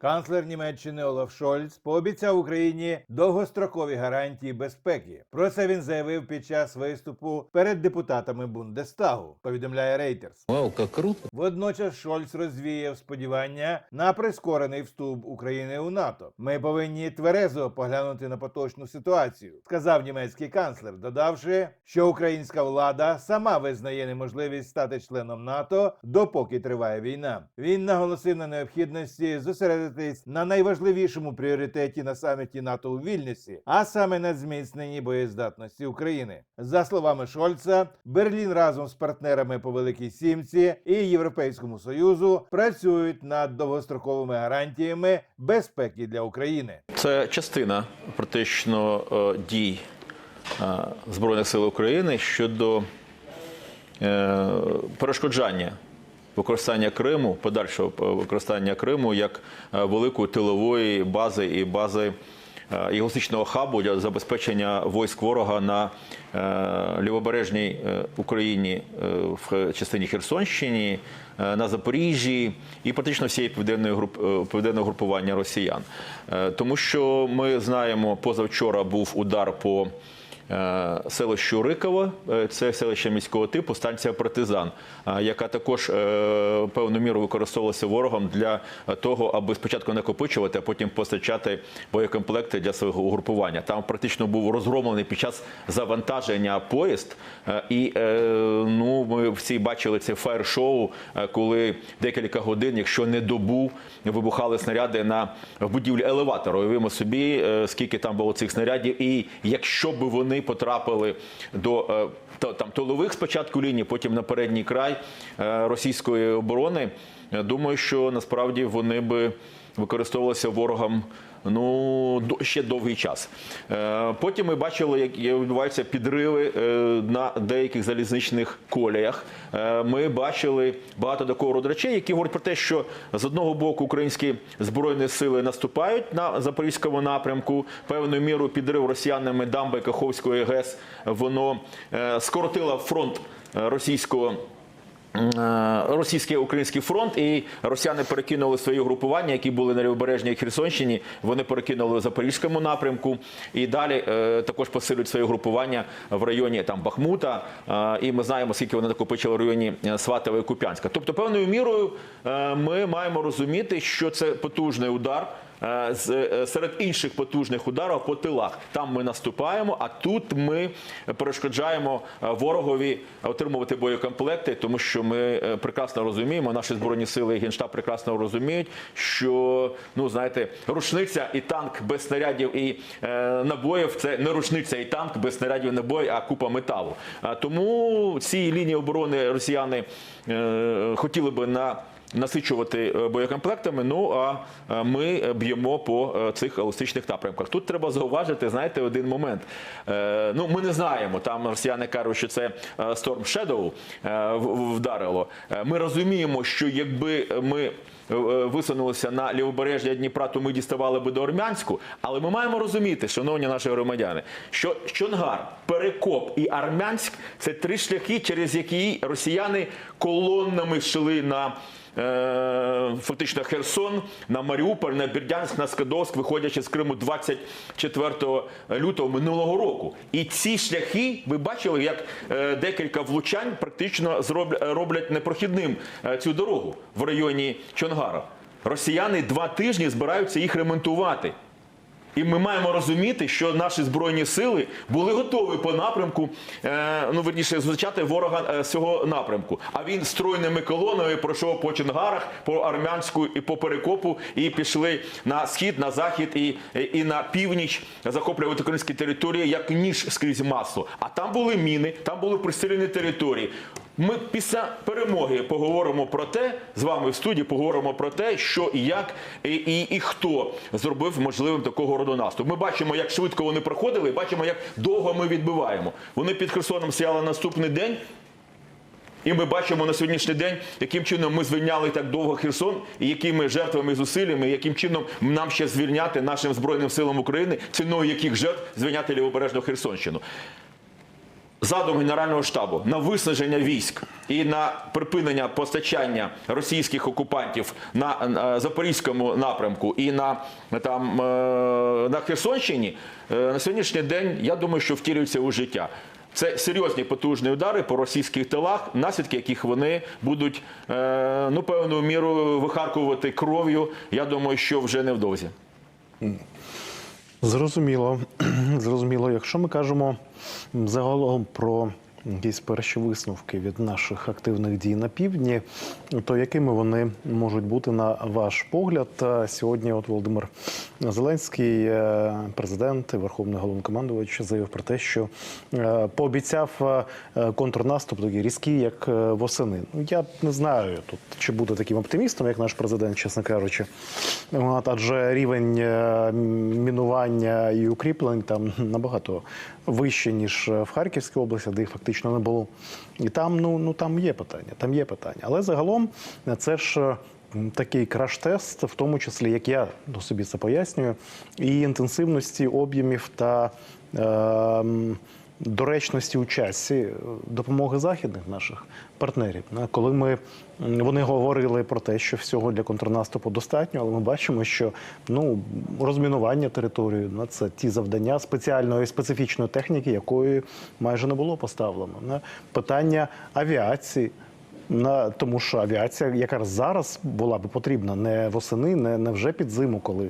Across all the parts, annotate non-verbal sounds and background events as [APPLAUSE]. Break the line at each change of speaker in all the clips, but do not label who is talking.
Канцлер Німеччини Олаф Шольц пообіцяв Україні довгострокові гарантії безпеки. Про це він заявив під час виступу перед депутатами Бундестагу. Повідомляє Reuters.
Вау, круто.
Водночас Шольц розвіяв сподівання на прискорений вступ України у НАТО. Ми повинні тверезо поглянути на поточну ситуацію, сказав німецький канцлер, додавши, що українська влада сама визнає неможливість стати членом НАТО, допоки триває війна. Він наголосив на необхідності зосередитись на найважливішому пріоритеті на саміті НАТО у Вільнюсі, а саме на зміцненні боєздатності України. За словами Шольца, Берлін разом з партнерами по Великій Сімці і Європейському Союзу працюють над довгостроковими гарантіями безпеки для України.
Це частина практично е, дій е, Збройних сил України щодо е, перешкоджання використання Криму, подальшого е, використання Криму як е, великої тилової бази і бази е, і логістичного хабу для забезпечення військ ворога на е, лівобережній е, Україні е, в частині Херсонщині, е, на Запоріжжі і практично всієї південної е, південного групування росіян. Е, Тому що ми знаємо, позавчора був удар по е, селищу Риково, е, це селище міського типу, станція Партизан, е, яка також певною мірою використовувалася ворогом для того, аби спочатку накопичувати, а потім постачати боєкомплекти для свого угрупування. Там практично був розгромлений під час завантаження поїзд. І ну, ми всі бачили це фаєр-шоу, коли декілька годин, якщо не добу, вибухали снаряди на будівлі елеватора. Уявимо собі, скільки там було цих снарядів, і якщо б вони потрапили до е, там тилових спочатку ліній, потім на передній край е, російської оборони, думаю, що насправді вони би використовувалися ворогом. Ну ще довгий час. Е, Потім ми бачили, як відбуваються підриви е, на деяких залізничних коліях. Е, Ми бачили багато такого роду речей, які говорять про те, що з одного боку українські збройні сили наступають на запорізькому напрямку. Певною мірою підрив росіянами дамби Каховської ГЕС воно скоротило фронт російського. Е, Російський український фронт і росіяни перекинули свої групування, які були на лівобережній Херсонщині. Вони перекинули в Запорізькому напрямку і далі е, також посилюють своє групування в районі там Бахмута. Е, і ми знаємо, скільки вони накопичили в районі Сватова і Куп'янська. Тобто, певною мірою ми маємо розуміти, що це потужний удар. Е, е, Серед інших потужних ударів по тилах там ми наступаємо, а тут ми перешкоджаємо е, ворогові отримувати боєкомплекти, тому що ми прекрасно розуміємо, наші збройні сили і генштаб прекрасно розуміють, що ну знаєте, рушниця і танк без снарядів і набоїв це не рушниця і танк без снарядів і набоїв, а купа металу. Тому ці лінії оборони росіяни хотіли би на насичувати е, боєкомплектами. Ну а е, ми б'ємо по е, цих еластичних напрямках. Тут треба зауважити, знаєте, один момент. Ну, ми не знаємо. Там росіяни кажуть, що це Storm Shadow вдарило. Ми розуміємо, що якби ми висунулися на лівобережжя Дніпра, то ми діставали би до Армянську. Але ми маємо розуміти, шановні наші громадяни, що Чонгар, Перекоп і Армянськ це три шляхи, через які росіяни колоннами йшли на. Е, Фактично Херсон на Маріуполь, на Бердянськ, на Скадовськ, виходячи з Криму 24 лютого минулого року. І ці шляхи, ви бачили, як е, декілька влучань практично роблять непрохідним е, цю дорогу в районі Чонгара. Росіяни два тижні збираються їх ремонтувати. І ми маємо розуміти, що наші збройні сили були готові по напрямку, е, ну верніше, зустрічати ворога е, з цього напрямку. А він стройними колонами пройшов по Чонгарах, по армянську і по перекопу, і пішли на схід, на захід і, і на північ захоплювати українські території як ніж скрізь масло. А там були міни, там були пристріляні території. Ми після перемоги поговоримо про те з вами в студії. Поговоримо про те, що і як і, і, і хто зробив можливим такого роду наступ. Ми бачимо, як швидко вони проходили, і бачимо, як довго ми відбиваємо. Вони під Херсоном стояли наступний день. І ми бачимо на сьогоднішній день, яким чином ми звільняли так довго Херсон, і якими жертвами і зусиллями, яким чином нам ще звільняти нашим збройним силам України, ціною яких жертв звільняти лівобережну Херсонщину. Задум Генерального штабу на виснаження військ і на припинення постачання російських окупантів на, на запорізькому напрямку і на там е, на Херсонщині е, на сьогоднішній день я думаю, що втілюється у життя. Це серйозні потужні удари по російських тилах, наслідки яких вони будуть е, ну певною мірою вихаркувати кров'ю. Я думаю, що вже невдовзі.
Зрозуміло. [CLEARS THROAT] Зрозуміло. Якщо ми кажемо загалом про якісь перші висновки від наших активних дій на півдні, то якими вони можуть бути на ваш погляд? Сьогодні, от Володимир Зеленський, е, президент і верховний головнокомандувач, заявив про те, що е, пообіцяв е, контрнаступ такий різкий, як восени. Ну я не знаю тут, чи буде таким оптимістом, як наш президент, чесно кажучи. Адже рівень мінування і укріплень там набагато вище, ніж в Харківській області, де їх фактично не було. І там, ну, ну там є питання, там є питання. Але загалом е, це ж. е, Такий краш-тест, в тому числі, як я до собі це пояснюю, і інтенсивності об'ємів та е, доречності у часі е, допомоги західних наших партнерів. Коли ми вони говорили про те, що всього для контрнаступу достатньо, але ми бачимо, що ну розмінування території ну, це ті завдання спеціальної специфічної техніки, якої майже не було поставлено. Е, Питання авіації. На тому, що авіація, яка зараз була би потрібна не восени, не, не вже під зиму, коли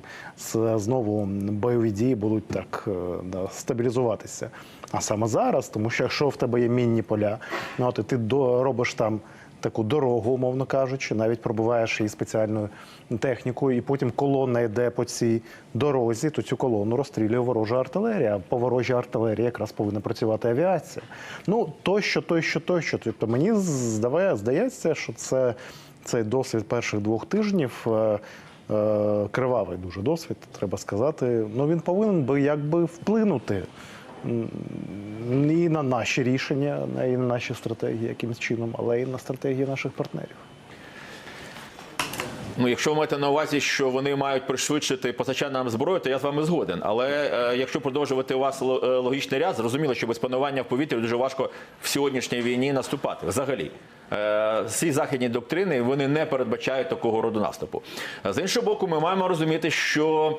знову бойові дії будуть так е, да, стабілізуватися. А саме зараз, тому що якщо в тебе є мінні поля, ну от ти робиш там таку дорогу, умовно кажучи, навіть пробиваєш її спеціальною технікою, і потім колона йде по цій дорозі, то цю колону розстрілює ворожа артилерія. По ворожій артилерії якраз повинна працювати авіація. Ну тощо, тощо, тощо. Тобто мені здаває, здається, що це цей досвід перших двох тижнів. е, е, Кривавий дуже досвід, треба сказати. Ну він повинен би якби вплинути і на наші рішення, і на наші стратегії якимось чином, але і на стратегії наших партнерів.
Ну, якщо ви маєте на увазі, що вони мають пришвидшити постачання нам зброї, то я з вами згоден. Але е, якщо продовжувати у вас е, логічний ряд, зрозуміло, що без панування в повітрі дуже важко в сьогоднішній війні наступати. Взагалі, е, всі західні доктрини вони не передбачають такого роду наступу. З іншого боку, ми маємо розуміти, що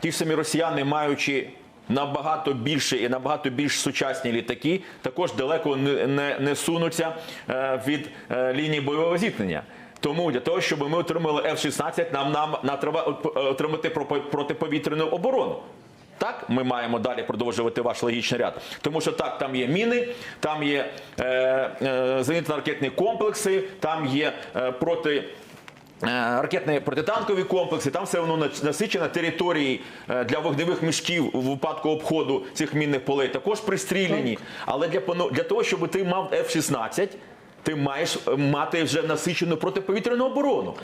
ті самі росіяни, маючи набагато більше і набагато більш сучасні літаки, також далеко не, не, не сунуться е, від е, лінії бойового зіткнення. Тому для того, щоб ми отримали F-16, нам, нам, нам треба отримати протиповітряну оборону. Так, ми маємо далі продовжувати ваш логічний ряд. Тому що так, там є міни, там є е, е, зенітно-ракетні комплекси, там є е, проти. Е, Ракетні протитанкові комплекси, там все воно насичено території е, для вогневих мішків в випадку обходу цих мінних полей також пристріляні. Але для для того, щоб ти мав F-16, ти маєш е, мати вже насичену протиповітряну оборону.